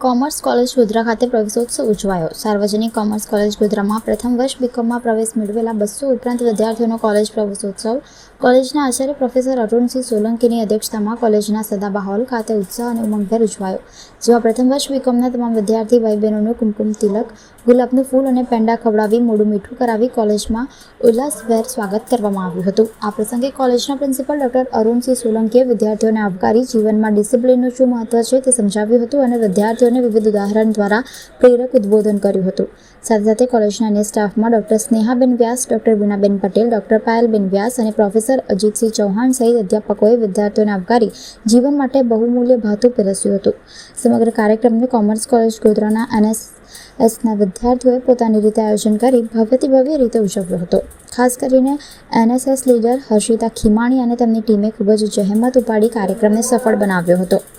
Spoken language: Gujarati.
કોમર્સ કોલેજ ગોધરા ખાતે પ્રવેશોત્સવ ઉજવાયો. સાર્વજનિક કોમર્સ કોલેજ ગોધરામાં પ્રથમ વર્ષ બીકોમમાં પ્રવેશ મેળવેલા બસો ઉપરાંત વિદ્યાર્થીઓનો કોલેજ પ્રવેશોત્સવ. કોલેજના આચાર્ય પ્રોફેસર અરુણસિંહ સોલંકીની અધ્યક્ષતામાં કોલેજના સદાબા હોલ ખાતે ઉત્સાહ અને ઉમંગભેર ઉજવાયો. જેમાં પ્રથમ વર્ષ બીકોમના તમામ વિદ્યાર્થી ભાઈ બહેનોનું કુમકુમ તિલક, ગુલાબનું ફૂલ અને પેંડા ખવડાવી મોઢું મીઠું કરાવી કોલેજમાં ઉલ્લાસભેર સ્વાગત કરવામાં આવ્યું હતું. આ પ્રસંગે કોલેજના પ્રિન્સિપલ ડોક્ટર અરુણસિંહ સોલંકીએ વિદ્યાર્થીઓને આવકારી જીવનમાં ડિસિપ્લિનનું શું મહત્વ છે તે સમજાવ્યું હતું અને વિદ્યાર્થીઓને વિવિધ ઉદાહરણ દ્વારા પ્રેરક ઉદ્બોધન કર્યું હતું. સાથે સાથે કોલેજના અન્ય સ્ટાફમાં doctor Snehaben Vyas, doctor Binaben Patel, doctor Payalben Vyas અને પ્રોફેસર અજીતસિંહ ચૌહાણ સહિત અધ્યાપકોએ વિદ્યાર્થીઓને આવકારી જીવન માટે બહુમૂલ્ય ભાથું પીરસ્યું હતું. સમગ્ર કાર્યક્રમને કોમર્સ કોલેજ ગોધરાના એનએસ એસના વિદ્યાર્થીઓએ પોતાની રીતે આયોજન કરી ભવ્યથી ભવ્ય રીતે ઉજવ્યો હતો. ખાસ કરીને એનએસએસ લીડર હર્ષિતા ખીમાણી અને તેમની ટીમે ખૂબ જ જહેમત ઉપાડી કાર્યક્રમને સફળ બનાવ્યો હતો.